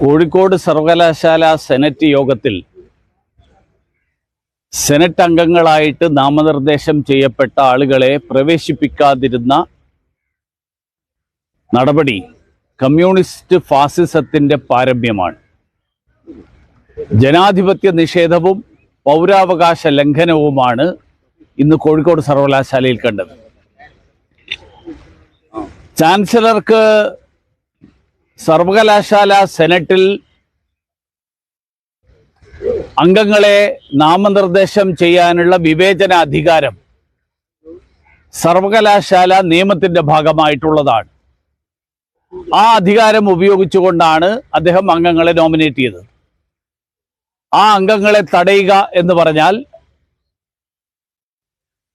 കോഴിക്കോട് സർവകലാശാല സെനറ്റ് യോഗത്തിൽ സെനറ്റ് അംഗങ്ങളായിട്ട് നാമനിർദ്ദേശം ചെയ്യപ്പെട്ട ആളുകളെ പ്രവേശിപ്പിക്കാതിരുന്ന നടപടി കമ്മ്യൂണിസ്റ്റ് ഫാസിസത്തിന്റെ പാരമ്യമാണ്. ജനാധിപത്യ നിഷേധവും പൗരാവകാശ ലംഘനവുമാണ് ഇന്ന് കോഴിക്കോട് സർവകലാശാലയിൽ കണ്ടത്. ചാൻസലർക്ക് സർവകലാശാല സെനറ്റിൽ അംഗങ്ങളെ നാമനിർദ്ദേശം ചെയ്യാനുള്ള വിവേചന അധികാരം സർവകലാശാല നിയമത്തിന്റെ ഭാഗമായിട്ടുള്ളതാണ്. ആ അധികാരം ഉപയോഗിച്ചുകൊണ്ടാണ് അദ്ദേഹം അംഗങ്ങളെ നോമിനേറ്റ് ചെയ്തത്. ആ അംഗങ്ങളെ തടയുക എന്ന് പറഞ്ഞാൽ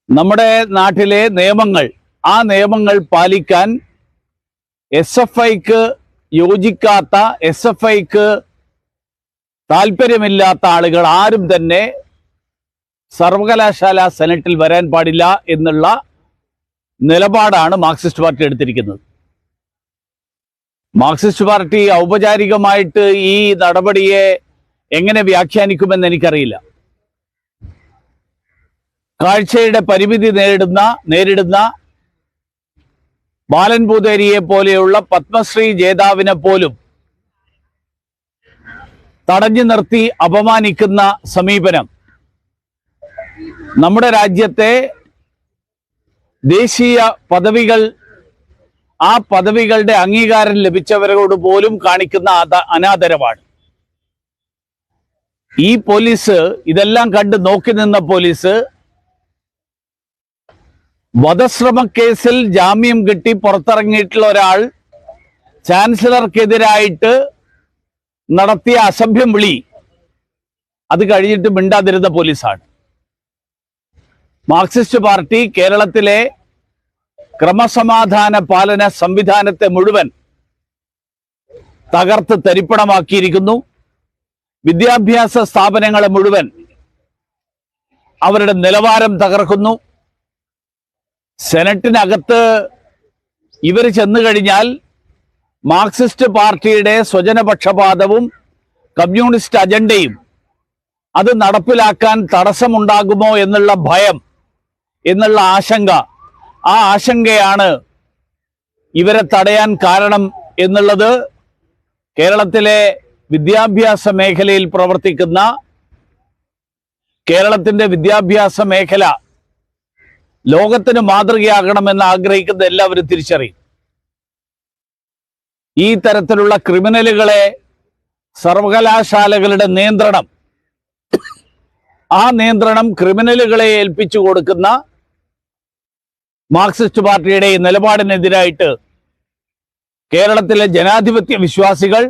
നമ്മുടെ നാട്ടിലെ നിയമങ്ങൾ ആ നിയമങ്ങൾ പാലിക്കാൻ എസ് എഫ് ഐക്ക് യോജിക്കാത്ത എസ് എഫ് ഐക്ക് താല്പര്യമില്ലാത്ത ആളുകൾ ആരും തന്നെ സർവകലാശാല സെനറ്റിൽ വരാൻ പാടില്ല എന്നുള്ള നിലപാടാണ് മാർക്സിസ്റ്റ് പാർട്ടി എടുത്തിരിക്കുന്നത്. മാർക്സിസ്റ്റ് പാർട്ടി ഔപചാരികമായിട്ട് ഈ നടപടിയെ എങ്ങനെ വ്യാഖ്യാനിക്കുമെന്ന് എനിക്കറിയില്ല. കാഴ്ചയുടെ പരിമിതി നേരിടുന്ന നേരിടുന്ന ബാലൻ പൂതേരിയെ പോലെയുള്ള പത്മശ്രീ ജേതാവിനെ പോലും തടഞ്ഞു നിർത്തി അപമാനിക്കുന്ന സമീപനം. നമ്മുടെ രാജ്യത്തെ ദേശീയ പദവികൾ ആ പദവികളുടെ അംഗീകാരം ലഭിച്ചവരോട് പോലും കാണിക്കുന്ന അനാദരവാണ്. ഈ പോലീസ് ഇതെല്ലാം കണ്ട് നോക്കി നിന്ന പോലീസ് വധശ്രമ കേസിൽ ജാമ്യം കിട്ടി പുറത്തിറങ്ങിയിട്ടുള്ള ഒരാൾ ചാൻസലർക്കെതിരായിട്ട് നടത്തിയ അസഭ്യം വിളി. അത് കഴിഞ്ഞിട്ട് മിണ്ടാതിരുന്ന പോലീസാണ്. മാർക്സിസ്റ്റ് പാർട്ടി കേരളത്തിലെ ക്രമസമാധാന പാലന സംവിധാനത്തെ മുഴുവൻ തകർത്ത് തരിപ്പണമാക്കിയിരിക്കുന്നു. വിദ്യാഭ്യാസ സ്ഥാപനങ്ങളെ മുഴുവൻ അവരുടെ നിലവാരം തകർക്കുന്നു. സെനറ്റിനകത്ത് ഇവർ ചെന്നു കഴിഞ്ഞാൽ മാർക്സിസ്റ്റ് പാർട്ടിയുടെ സ്വജനപക്ഷപാതവും കമ്മ്യൂണിസ്റ്റ് അജണ്ടയും അത് നടപ്പിലാക്കാൻ തടസ്സമുണ്ടാകുമോ എന്നുള്ള ഭയം എന്നുള്ള ആശങ്ക ആ ആശങ്കയാണ് ഇവരെ തടയാൻ കാരണം എന്നുള്ളത് കേരളത്തിലെ വിദ്യാഭ്യാസ മേഖലയിൽ പ്രവർത്തിക്കുന്ന കേരളത്തിന്റെ വിദ്യാഭ്യാസ മേഖല ലോകത്തിന് മാതൃകയാകണമെന്ന് ആഗ്രഹിക്കുന്ന എല്ലാവരും തിരിച്ചറിയും. ഈ തരത്തിലുള്ള ക്രിമിനലുകളെ സർവകലാശാലകളുടെ നിയന്ത്രണം ആ നിയന്ത്രണം ക്രിമിനലുകളെ ഏൽപ്പിച്ചു കൊടുക്കുന്ന മാർക്സിസ്റ്റ് പാർട്ടിയുടെ നിലപാടിനെതിരായിട്ട് കേരളത്തിലെ ജനാധിപത്യ വിശ്വാസികൾ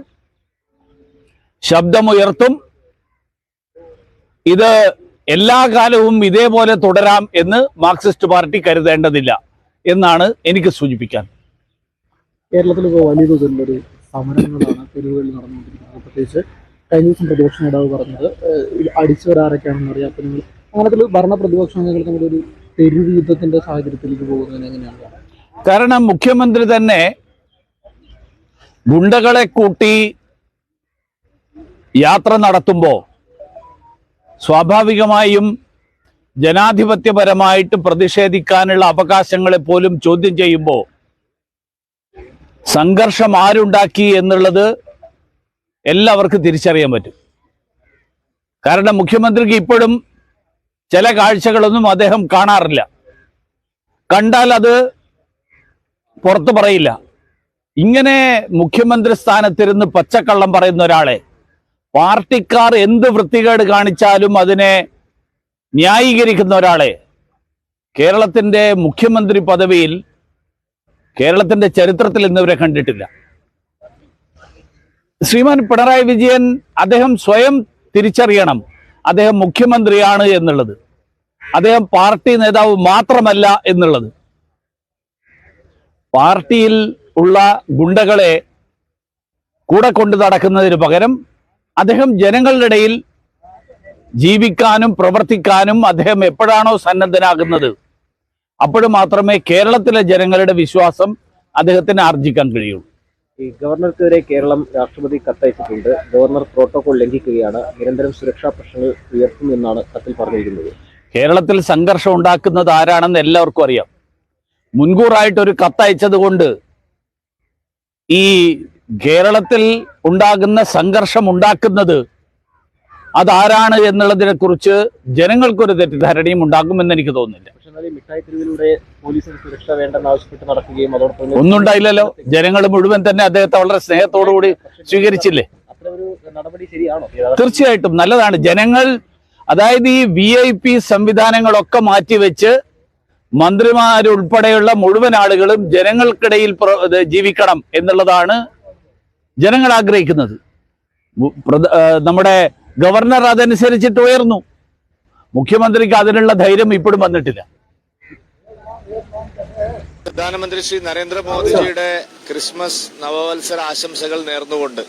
ശബ്ദമുയർത്തും. ഇത് എല്ലാ കാലവും ഇതേപോലെ തുടരാം എന്ന് മാർക്സിസ്റ്റ് പാർട്ടി കരുതേണ്ടതില്ല എന്നാണ് എനിക്ക് സൂചിപ്പിക്കാൻ. കേരളത്തിൽ ഇപ്പോൾ വലിയ തോതിലുള്ളൊരു സമരങ്ങളാണ് തെരുവുകളിൽ നടന്നുകൊണ്ടിരിക്കുന്നത്. പ്രത്യേകിച്ച് കഴിഞ്ഞ ദിവസം പ്രതിപക്ഷ നേതാവ് പറഞ്ഞത് അടിച്ചു വരാറൊക്കെയാണെന്ന് അറിയാം. അപ്പൊ നിങ്ങൾ അങ്ങനത്തെ ഭരണ പ്രതിപക്ഷ നേതാക്കൾ തമ്മിലൊരു തെരുവ് യുദ്ധത്തിന്റെ സാഹചര്യത്തിലേക്ക് പോകുന്നതിന് എങ്ങനെയാണ് കാരണം മുഖ്യമന്ത്രി തന്നെ ഗുണ്ടകളെ കൂട്ടി യാത്ര നടത്തുമ്പോൾ സ്വാഭാവികമായും ജനാധിപത്യപരമായിട്ട് പ്രതിഷേധിക്കാനുള്ള അവകാശങ്ങളെ പോലും ചോദ്യം ചെയ്യുമ്പോൾ സംഘർഷം ആരുണ്ടാക്കി എന്നുള്ളത് എല്ലാവർക്കും തിരിച്ചറിയാൻ പറ്റും. കാരണം മുഖ്യമന്ത്രിക്ക് ഇപ്പോഴും ചില കാഴ്ചകളൊന്നും അദ്ദേഹം കാണാറില്ല. കണ്ടാൽ അത് പുറത്തു പറയില്ല. ഇങ്ങനെ മുഖ്യമന്ത്രി സ്ഥാനത്തിരുന്ന് പച്ചക്കള്ളം പറയുന്ന ഒരാളെ പാർട്ടിക്കാർ എന്ത് വൃത്തികേട് കാണിച്ചാലും അതിനെ ന്യായീകരിക്കുന്ന ഒരാളെ കേരളത്തിന്റെ മുഖ്യമന്ത്രി പദവിയിൽ കേരളത്തിന്റെ ചരിത്രത്തിൽ ഇന്നിവരെ കണ്ടിട്ടില്ല. ശ്രീമാൻ പിണറായി വിജയൻ അദ്ദേഹം സ്വയം തിരിച്ചറിയണം അദ്ദേഹം മുഖ്യമന്ത്രിയാണ് എന്നുള്ളത്. അദ്ദേഹം പാർട്ടി നേതാവ് മാത്രമല്ല എന്നുള്ളത്. പാർട്ടിയിൽ ഉള്ള ഗുണ്ടകളെ കൂടെ കൊണ്ടു നടക്കുന്നതിന് പകരം അദ്ദേഹം ജനങ്ങളുടെ ഇടയിൽ ജീവിക്കാനും പ്രവർത്തിക്കാനും അദ്ദേഹം എപ്പോഴാണോ സന്നദ്ധനാകുന്നത് അപ്പോൾ മാത്രമേ കേരളത്തിലെ ജനങ്ങളുടെ വിശ്വാസം അദ്ദേഹത്തിന് ആർജിക്കാൻ കഴിയുള്ളൂ. ഈ ഗവർണർക്കെതിരെ കേരളം രാഷ്ട്രപതി കത്തയച്ചിട്ടുണ്ട്. ഗവർണർ പ്രോട്ടോകോൾ ലംഘിക്കുകയാണ്. നിരന്തരം സുരക്ഷാ പ്രശ്നങ്ങൾ ഉയർത്തുമെന്നാണ് കത്തിൽ പറഞ്ഞിരിക്കുന്നത്. കേരളത്തിൽ സംഘർഷം ഉണ്ടാക്കുന്നത് ആരാണെന്ന് എല്ലാവർക്കും അറിയാം. മുൻകൂറായിട്ട് ഒരു കത്തയച്ചത് കൊണ്ട് ഈ കേരളത്തിൽ ഉണ്ടാകുന്ന സംഘർഷം ഉണ്ടാക്കുന്നത് അതാരാണ് എന്നുള്ളതിനെ കുറിച്ച് ജനങ്ങൾക്കൊരു തെറ്റിദ്ധാരണയും ഉണ്ടാകുമെന്ന് എനിക്ക് തോന്നുന്നില്ല. ഒന്നും ഉണ്ടായില്ലല്ലോ ജനങ്ങൾ മുഴുവൻ തന്നെ അദ്ദേഹത്തെ വളരെ സ്നേഹത്തോടുകൂടി സ്വീകരിച്ചില്ലേ? അത്ര ഒരു നടപടി ശരിയാണോ? തീർച്ചയായിട്ടും നല്ലതാണ്. ജനങ്ങൾ അതായത് ഈ വി ഐ പി സംവിധാനങ്ങളൊക്കെ മാറ്റിവെച്ച് മന്ത്രിമാരുൾപ്പെടെയുള്ള മുഴുവൻ ആളുകളും ജനങ്ങൾക്കിടയിൽ ജീവിക്കണം എന്നുള്ളതാണ് ജനങ്ങൾ ആഗ്രഹിക്കുന്നത്. നമ്മുടെ ഗവർണർ അതനുസരിച്ചിട്ട് ഉയർന്നു. മുഖ്യമന്ത്രിക്ക് അതിനുള്ള ധൈര്യം ഇപ്പോഴും വന്നിട്ടില്ല. പ്രധാനമന്ത്രി ശ്രീ നരേന്ദ്രമോദിജിയുടെ ക്രിസ്മസ് നവവത്സര ആശംസകൾ നേർന്നുകൊണ്ട്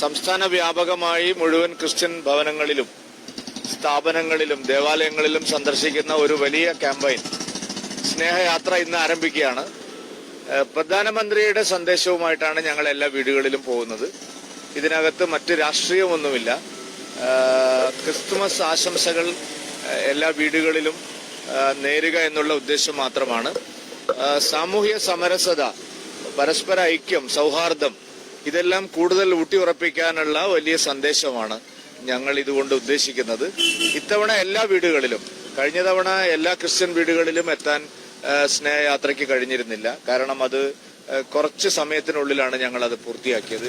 സംസ്ഥാന വ്യാപകമായി മുഴുവൻ ക്രിസ്ത്യൻ ഭവനങ്ങളിലും സ്ഥാപനങ്ങളിലും ദേവാലയങ്ങളിലും സന്ദർശിക്കുന്ന ഒരു വലിയ ക്യാമ്പയിൻ സ്നേഹയാത്ര ഇന്ന് ആരംഭിക്കുകയാണ്. പ്രധാനമന്ത്രിയുടെ സന്ദേശവുമായിട്ടാണ് ഞങ്ങൾ എല്ലാ വീടുകളിലും പോകുന്നത്. ഇതിനകത്ത് മറ്റ് രാഷ്ട്രീയമൊന്നുമില്ല. ക്രിസ്തുമസ് ആശംസകൾ എല്ലാ വീടുകളിലും നേരുക എന്നുള്ള ഉദ്ദേശം മാത്രമാണ്. സാമൂഹ്യ സമരസത പരസ്പര ഐക്യം സൗഹാർദ്ദം ഇതെല്ലാം കൂടുതൽ ഊട്ടിയുറപ്പിക്കാനുള്ള വലിയ സന്ദേശമാണ് ഞങ്ങൾ ഇതുകൊണ്ട് ഉദ്ദേശിക്കുന്നത്. ഇത്തവണ എല്ലാ വീടുകളിലും കഴിഞ്ഞ തവണ എല്ലാ ക്രിസ്ത്യൻ വീടുകളിലും എത്താൻ സ്നേഹയാത്രയ്ക്ക് കഴിഞ്ഞിരുന്നില്ല. കാരണം അത് കുറച്ച് സമയത്തിനുള്ളിലാണ് ഞങ്ങൾ അത് പൂർത്തിയാക്കിയത്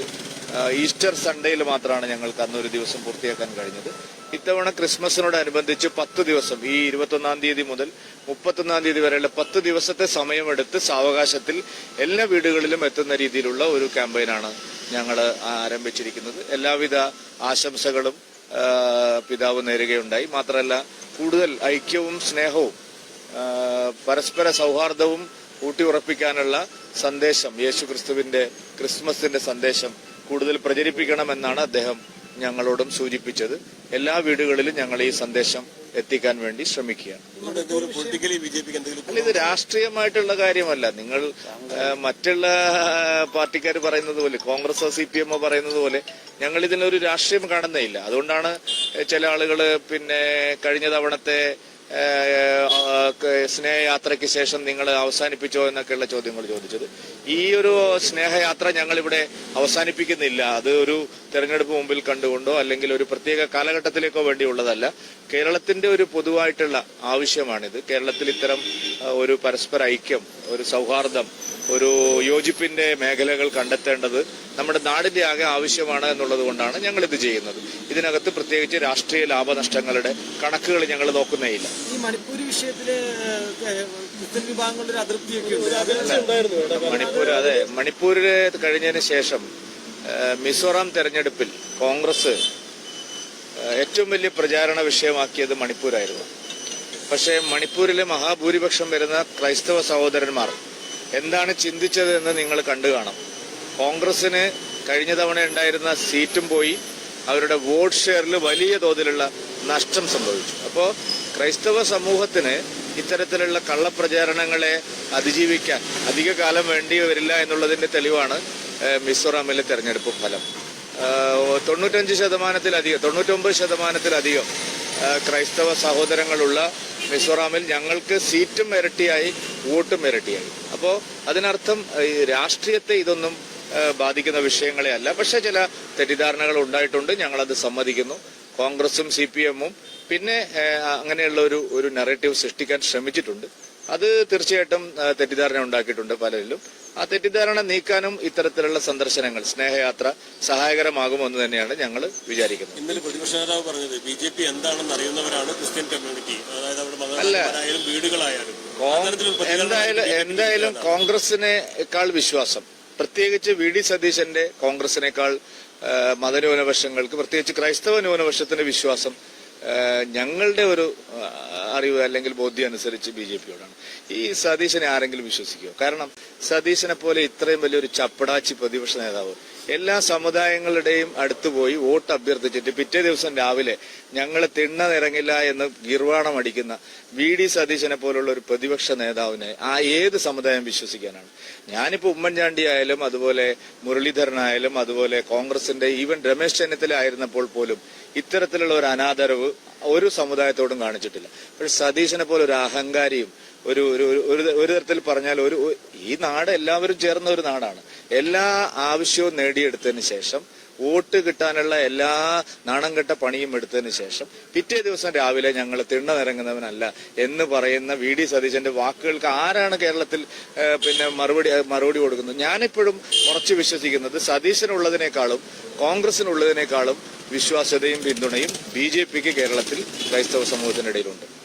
ഈസ്റ്റർ സൺഡേയിൽ മാത്രമാണ് ഞങ്ങൾക്ക് അന്നൊരു ദിവസം പൂർത്തിയാക്കാൻ കഴിഞ്ഞത്. ഇത്തവണ ക്രിസ്മസിനോടനുബന്ധിച്ച് പത്ത് ദിവസം ഈ ഇരുപത്തൊന്നാം തീയതി മുതൽ മുപ്പത്തൊന്നാം തീയതി വരെയുള്ള പത്ത് ദിവസത്തെ സമയമെടുത്ത് സാവകാശത്തിൽ എല്ലാ വീടുകളിലും എത്തുന്ന രീതിയിലുള്ള ഒരു ക്യാമ്പയിനാണ് ഞങ്ങൾ ആരംഭിച്ചിരിക്കുന്നത്. എല്ലാവിധ ആശംസകളും പിതാവ് നേരുകയുണ്ടായി. മാത്രമല്ല കൂടുതൽ ഐക്യവും സ്നേഹവും പരസ്പര സൗഹാർദ്ദവും ഊട്ടിയുറപ്പിക്കാനുള്ള സന്ദേശം യേശു ക്രിസ്തുവിന്റെ ക്രിസ്മസിന്റെ സന്ദേശം കൂടുതൽ പ്രചരിപ്പിക്കണമെന്നാണ് അദ്ദേഹം ഞങ്ങളോടും സൂചിപ്പിച്ചത്. എല്ലാ വീടുകളിലും ഞങ്ങൾ ഈ സന്ദേശം എത്തിക്കാൻ വേണ്ടി ശ്രമിക്കുകയാണ്. ഇത് രാഷ്ട്രീയമായിട്ടുള്ള കാര്യമല്ല. നിങ്ങൾ മറ്റുള്ള പാർട്ടിക്കാർ പറയുന്നത് പോലെ കോൺഗ്രസോ സി പി എമ്മോ പറയുന്നത് പോലെ ഞങ്ങൾ ഇതിനൊരു രാഷ്ട്രീയം കാണുന്നേയില്ല അതുകൊണ്ടാണ് ചില ആളുകൾ പിന്നെ കഴിഞ്ഞ തവണത്തെ സ്നേഹയാത്രയ്ക്ക് ശേഷം നിങ്ങൾ അവസാനിപ്പിച്ചോ എന്നൊക്കെയുള്ള ചോദ്യങ്ങൾ ചോദിച്ചത്. ഈ ഒരു സ്നേഹയാത്ര ഞങ്ങളിവിടെ അവസാനിപ്പിക്കുന്നില്ല. അത് ഒരു തെരഞ്ഞെടുപ്പ് മുമ്പിൽ കണ്ടുകൊണ്ടോ അല്ലെങ്കിൽ ഒരു പ്രത്യേക കാലഘട്ടത്തിലേക്കോ വേണ്ടിയുള്ളതല്ല. കേരളത്തിന്റെ ഒരു പൊതുവായിട്ടുള്ള ആവശ്യമാണിത്. കേരളത്തിൽ ഇത്തരം ഒരു പരസ്പര ഐക്യം ഒരു സൗഹാർദ്ദം ഒരു യോജിപ്പിന്റെ മേഖലകൾ കണ്ടെത്തേണ്ടത് നമ്മുടെ നാടിന്റെ ആകെ ആവശ്യമാണ് എന്നുള്ളത് കൊണ്ടാണ് ഞങ്ങൾ ഇത് ചെയ്യുന്നത്. ഇതിനകത്ത് പ്രത്യേകിച്ച് രാഷ്ട്രീയ ലാഭനഷ്ടങ്ങളുടെ കണക്കുകൾ ഞങ്ങൾ നോക്കുന്നേ ഇല്ല ഈ മണിപ്പൂർ വിഷയത്തിൽ മണിപ്പൂർ അതെ. മണിപ്പൂരിലെ കഴിഞ്ഞതിന് ശേഷം മിസോറാം തെരഞ്ഞെടുപ്പിൽ കോൺഗ്രസ് ഏറ്റവും വലിയ പ്രചാരണ വിഷയമാക്കിയത് മണിപ്പൂരായിരുന്നു. പക്ഷേ മണിപ്പൂരിലെ മഹാഭൂരിപക്ഷം വരുന്ന ക്രൈസ്തവ സഹോദരന്മാർ എന്താണ് ചിന്തിച്ചത് എന്ന് നിങ്ങൾ കണ്ടു കാണാം. കോൺഗ്രസിന് കഴിഞ്ഞ തവണ ഉണ്ടായിരുന്ന സീറ്റും പോയി അവരുടെ വോട്ട് ഷെയറിൽ വലിയ തോതിലുള്ള നഷ്ടം സംഭവിച്ചു. അപ്പോൾ ക്രൈസ്തവ സമൂഹത്തിന് ഇത്തരത്തിലുള്ള കള്ളപ്രചാരണങ്ങളെ അതിജീവിക്കാൻ അധിക കാലം വേണ്ടി വരില്ല എന്നുള്ളതിന്റെ തെളിവാണ് മിസോറാമിലെ തെരഞ്ഞെടുപ്പ് ഫലം. തൊണ്ണൂറ്റഞ്ച് ശതമാനത്തിലധികം തൊണ്ണൂറ്റൊമ്പത് ശതമാനത്തിലധികം ക്രൈസ്തവ സഹോദരങ്ങളുള്ള മിസോറാമിൽ ഞങ്ങൾക്ക് സീറ്റും ഇരട്ടിയായി വോട്ടും ഇരട്ടിയായി. അപ്പോൾ അതിനർത്ഥം ഈ രാഷ്ട്രീയത്തെ ഇതൊന്നും ബാധിക്കുന്ന വിഷയങ്ങളെ അല്ല. പക്ഷെ ചില തെറ്റിദ്ധാരണകൾ ഉണ്ടായിട്ടുണ്ട് ഞങ്ങളത് സമ്മതിക്കുന്നു. കോൺഗ്രസും സി പി എമ്മും പിന്നെ അങ്ങനെയുള്ള ഒരു ഒരു നെറേറ്റീവ് സൃഷ്ടിക്കാൻ ശ്രമിച്ചിട്ടുണ്ട്. അത് തീർച്ചയായിട്ടും തെറ്റിദ്ധാരണ ഉണ്ടാക്കിയിട്ടുണ്ട് പലരിലും. ആ തെറ്റിദ്ധാരണ നീക്കാനും ഇത്തരത്തിലുള്ള സന്ദർശനങ്ങൾ സ്നേഹയാത്ര സഹായകരമാകുമെന്ന് തന്നെയാണ് ഞങ്ങൾ വിചാരിക്കുന്നത്. ഇന്നലെ പ്രതിപക്ഷ നേതാവ് പറഞ്ഞത് ബി ജെ പി എന്താണെന്ന് അറിയുന്നവരാണ് ക്രിസ്ത്യൻ കമ്മ്യൂണിറ്റി. അതായത് അവിടെ വീടുകളായാലും. എന്തായാലും എന്തായാലും. കോൺഗ്രസിനേക്കാൾ വിശ്വാസം. പ്രത്യേകിച്ച് വി ഡി സതീശന്റെ കോൺഗ്രസിനേക്കാൾ മതന്യൂനപക്ഷങ്ങൾക്ക് പ്രത്യേകിച്ച് ക്രൈസ്തവ ന്യൂനപക്ഷത്തിന്റെ വിശ്വാസം ഞങ്ങളുടെ ഒരു അറിവ് അല്ലെങ്കിൽ ബോധ്യം അനുസരിച്ച് ബി ജെ പിയോടാണ്. ഈ സതീശനെ ആരെങ്കിലും വിശ്വസിക്കുമോ കാരണം സതീശനെ പോലെ ഇത്രയും വലിയൊരു ചപ്പടാച്ചി പ്രതിപക്ഷ നേതാവ് എല്ലാ സമുദായങ്ങളുടെയും അടുത്ത് പോയി വോട്ട് അഭ്യർത്ഥിച്ചിട്ട് പിറ്റേ ദിവസം രാവിലെ ഞങ്ങൾ തിണ്ണ നിറങ്ങില്ല എന്ന് ഗീർവാണം അടിക്കുന്ന വി ഡി സതീശനെ പോലുള്ള ഒരു പ്രതിപക്ഷ നേതാവിനെ ആ ഏത് സമുദായം വിശ്വസിക്കാനാണ്? ഞാനിപ്പോ ഉമ്മൻചാണ്ടി ആയാലും അതുപോലെ മുരളീധരനായാലും അതുപോലെ കോൺഗ്രസിന്റെ ഈവൻ രമേശ് ചെന്നിത്തല ആയിരുന്നപ്പോൾ പോലും ഇത്തരത്തിലുള്ള ഒരു അനാദരവ് ഒരു സമുദായത്തോടും കാണിച്ചിട്ടില്ല. പക്ഷെ സതീശനെ പോലെ ഒരു അഹങ്കാരിയും ഒരു ഒരു ഒരു- തരത്തിൽ പറഞ്ഞാൽ ഒരു ഈ നാട് എല്ലാവരും ചേർന്ന ഒരു നാടാണ്. എല്ലാ ആവശ്യവും നേടിയെടുത്തതിന് ശേഷം വോട്ട് കിട്ടാനുള്ള എല്ലാ നാണം കെട്ട പണിയും എടുത്തതിന് ശേഷം പിറ്റേ ദിവസം രാവിലെ ഞങ്ങൾ തിണ്ണ നിറങ്ങുന്നവനല്ല എന്ന് പറയുന്ന വി ഡി സതീശന്റെ വാക്കുകൾക്ക് ആരാണ് കേരളത്തിൽ പിന്നെ മറുപടി മറുപടി കൊടുക്കുന്നത്? ഞാനിപ്പോഴും ഉറച്ചു വിശ്വസിക്കുന്നത് സതീശനുള്ളതിനേക്കാളും കോൺഗ്രസിനുള്ളതിനേക്കാളും വിശ്വാസ്യതയും പിന്തുണയും ബി ജെ പിക്ക് കേരളത്തിൽ ക്രൈസ്തവ സമൂഹത്തിനിടയിലുണ്ട്.